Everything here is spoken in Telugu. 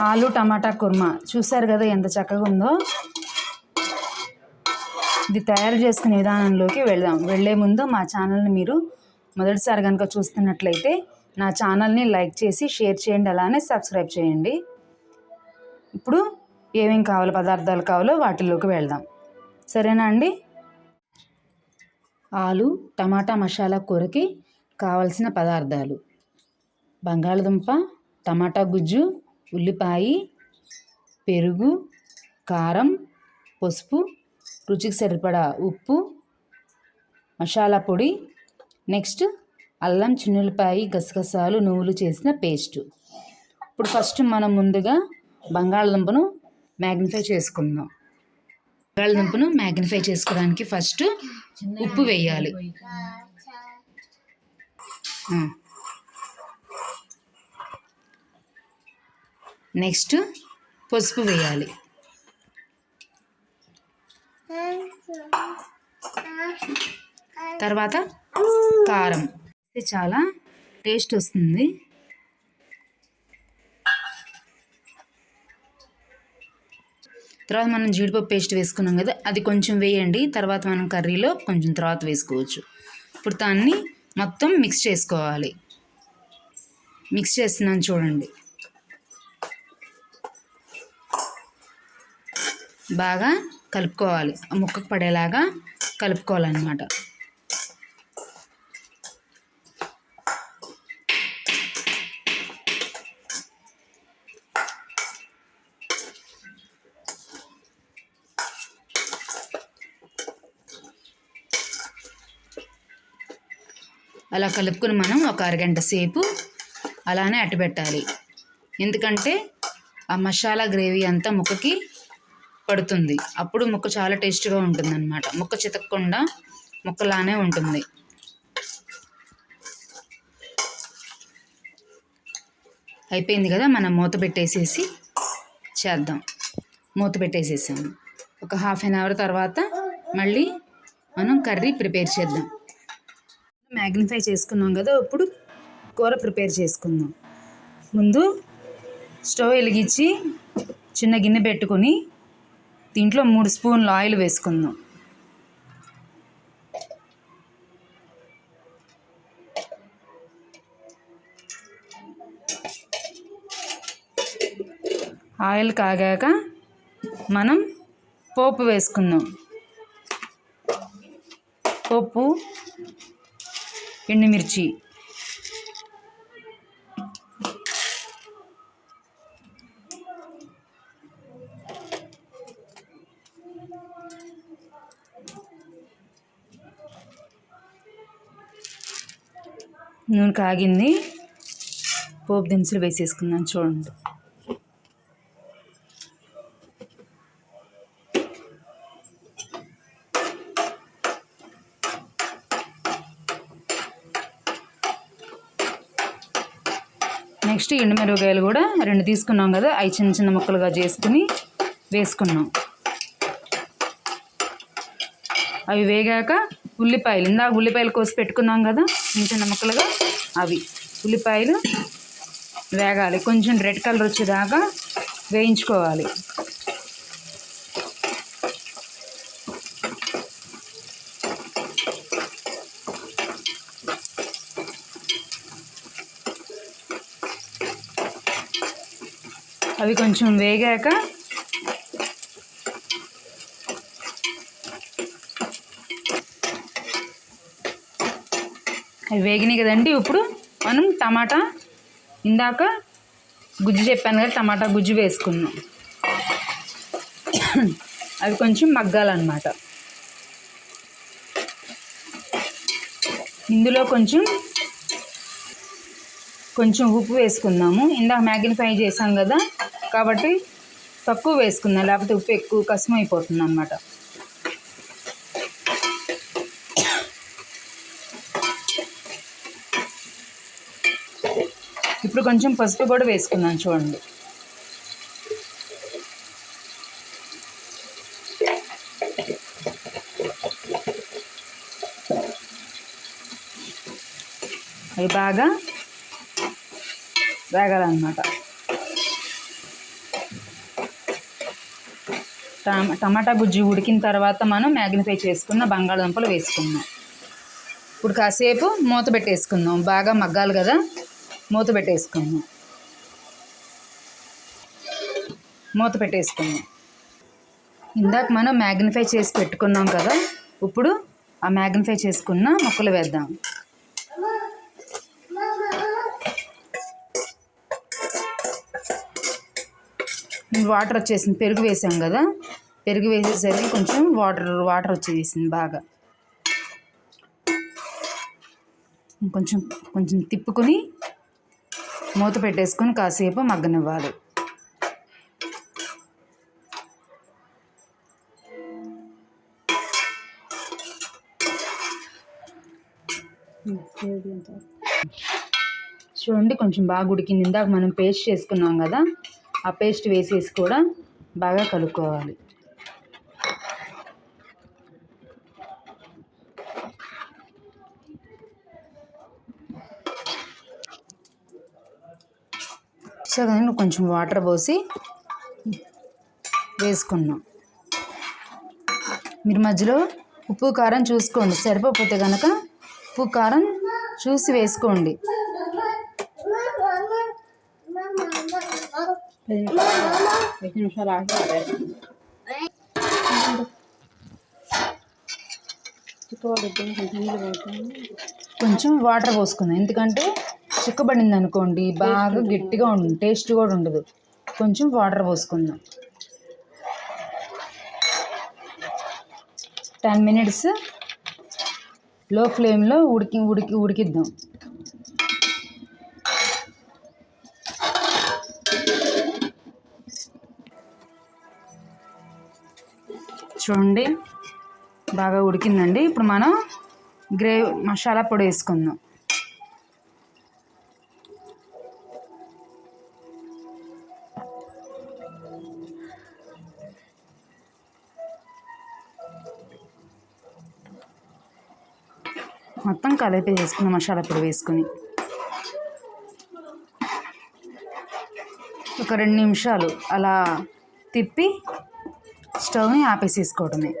ఆలు టమాటా కుర్మా. చూసారు కదా ఎంత చక్కగా ఉందో? ఇది తయారు చేసుకునే విధానంలోకి వెళ్దాం. వెళ్ళే ముందు మా ఛానల్ని మీరు మొదటిసారి కనుక చూస్తున్నట్లయితే నా ఛానల్ని లైక్ చేసి షేర్ చేయండి అలానే సబ్స్క్రైబ్ చేయండి. ఇప్పుడు ఏమేమి కావాలో పదార్థాలు కావాలో వాటిల్లోకి వెళ్దాం. సరేనా అండి? ఆలు టమాటా మసాలా కూరకి కావలసిన పదార్థాలు. బంగాళదుంప టమాటా గుజ్జు ఉల్లిపాయ పెరుగు కారం పసుపు రుచికి సరిపడా ఉప్పు మసాలా పొడి. నెక్స్ట్ అల్లం చిన్నులపాయి గసగసాలు నువ్వులు చేసిన పేస్ట్. ఇప్పుడు ఫస్ట్ మనం ముందుగా బంగాళదుంపను మ్యాగ్నిఫై చేసుకుందాం. బంగాళదుంపను మ్యాగ్నిఫై చేసుకోవడానికి ఫస్ట్ ఉప్పు వేయాలి. నెక్స్ట్ పసుపు వేయాలి. తర్వాత కారం. ఇది చాలా టేస్ట్ వస్తుంది. తర్వాత మనం జీడిపప్పు పేస్ట్ వేసుకున్నాం కదా అది కొంచెం వేయండి. తర్వాత మనం కర్రీలో కొంచెం తర్వాత వేసుకోవచ్చు. ఇప్పుడు దాన్ని మొత్తం మిక్స్ చేసుకోవాలి. మిక్స్ చేస్తున్నాను చూడండి. బాగా కలుపుకోవాలి. ఆ ముక్కకు పడేలాగా కలుపుకోవాలన్నమాట. అలా కలుపుకుని మనం ఒక అరగంట సేపు అలానే అట్టబెట్టాలి ఎందుకంటే ఆ మసాలా గ్రేవీ అంతా ముక్కకి పడుతుంది. అప్పుడు ముక్క చాలా టేస్ట్గా ఉంటుంది అనమాట ముక్క చితకకుండా ముక్కలానే ఉంటుంది. అయిపోయింది కదా మనం మూత పెట్టేసేసి చేద్దాం. మూత పెట్టేసేసాము. ఒక హాఫ్ అన్ అవర్ తర్వాత మళ్ళీ మనం కర్రీ ప్రిపేర్ చేద్దాం. మ్యాగ్నిఫై చేసుకున్నాం కదా ఇప్పుడు కూర ప్రిపేర్ చేసుకుందాం. ముందు స్టవ్ వెలిగించి చిన్న గిన్నె పెట్టుకొని దీంట్లో మూడు స్పూన్లు ఆయిల్ వేసుకుందాం. ఆయిల్ కాగాక మనం పోపు వేసుకుందాం. పోపు ఎండుమిర్చి నూనె కాగింది. పోపు దినుసులు వేసేసుకుందాం చూడండి. నెక్స్ట్ ఎండుమిరపకాయలు కూడా రెండు తీసుకున్నాం కదా అవి చిన్న చిన్న ముక్కలుగా చేసుకుని వేసుకున్నాం. అవి వేగాక ఉల్లిపాయలు ఇందాక ఉల్లిపాయలు కోసి పెట్టుకున్నాం కదా చిన్న ముక్కలుగా అవి. ఉల్లిపాయలు వేగాలి కొంచెం రెడ్ కలర్ వచ్చేదాకా వేయించుకోవాలి. అవి కొంచెం వేగాక అవి వేగినాయి కదండి. ఇప్పుడు మనం టమాటా ఇందాక గుజ్జు చెప్పాను కదా టమాటా గుజ్జు వేసుకున్నాం అవి కొంచెం మగ్గాలన్నమాట. ఇందులో కొంచెం కొంచెం ఉప్పు వేసుకుందాము. ఇందాక మ్యాగ్నిఫై చేసాం కదా కాబట్టి తక్కువ వేసుకుందాం. లేకపోతే ఉప్పు ఎక్కువ కష్టం అయిపోతుంది అనమాట ఇప్పుడు కొంచెం పసుపు కూడా వేసుకుందాం చూడండి. అవి బాగా వేగాలన్నమాట. టమా టమాటా గుజ్జు ఉడికిన తర్వాత మనం మ్యాగ్నిఫై చేసుకున్న బంగాళదుంపలు వేసుకుందాం. ఇప్పుడు కాసేపు మూత పెట్టేసుకుందాం. బాగా మగ్గాలి కదా. మూత పెట్టేసుకుందాం మూత పెట్టేసుకుందాం ఇందాక మనం మ్యాగ్నిఫై చేసి పెట్టుకున్నాం కదా ఇప్పుడు ఆ మ్యాగ్నిఫై చేసుకున్న మొక్కలు వేద్దాం. వాటర్ వచ్చేసింది పెరుగు వేసాం కదా పెరుగు వేసేసరికి కొంచెం వాటర్ వాటర్ వచ్చేసింది బాగా. కొంచెం కొంచెం తిప్పుకొని మూత పెట్టేసుకొని కాసేపు మగ్గనివ్వాలి. చూడండి కొంచెం బాగా ఉడికింది. ఇందాక మనం పేస్ట్ చేసుకున్నాం కదా ఆ పేస్ట్ వేసేసి కూడా బాగా కలుపుకోవాలి. సో నేను కొంచెం వాటర్ పోసి వేసుకున్నాం మీరు మధ్యలో ఉప్పు కారం చూసుకోండి. సరిపోతే కనుక ఉప్పు కారం చూసి వేసుకోండి. కొంచెం వాటర్ పోసుకుందాం. ఎందుకంటే చిక్కబడింది అనుకోండి బాగా గట్టిగా ఉంటుంది టేస్ట్ కూడా ఉండదు. కొంచెం వాటర్ పోసుకుందాం. టెన్ మినిట్స్లో ఫ్లేమ్లో ఉడికి ఉడికి ఉడికిద్దాం. చూడండి బాగా ఉడికిందండి. ఇప్పుడు మనం గ్రేవ్ మసాలా పొడి వేసుకుందాం. మొత్తం కలిపి వేసుకుని మసాలా పొడి వేసుకుని. ఒక రెండు నిమిషాలు అలా తిప్పి స్టవ్ని ఆపేసేసుకోవడమే.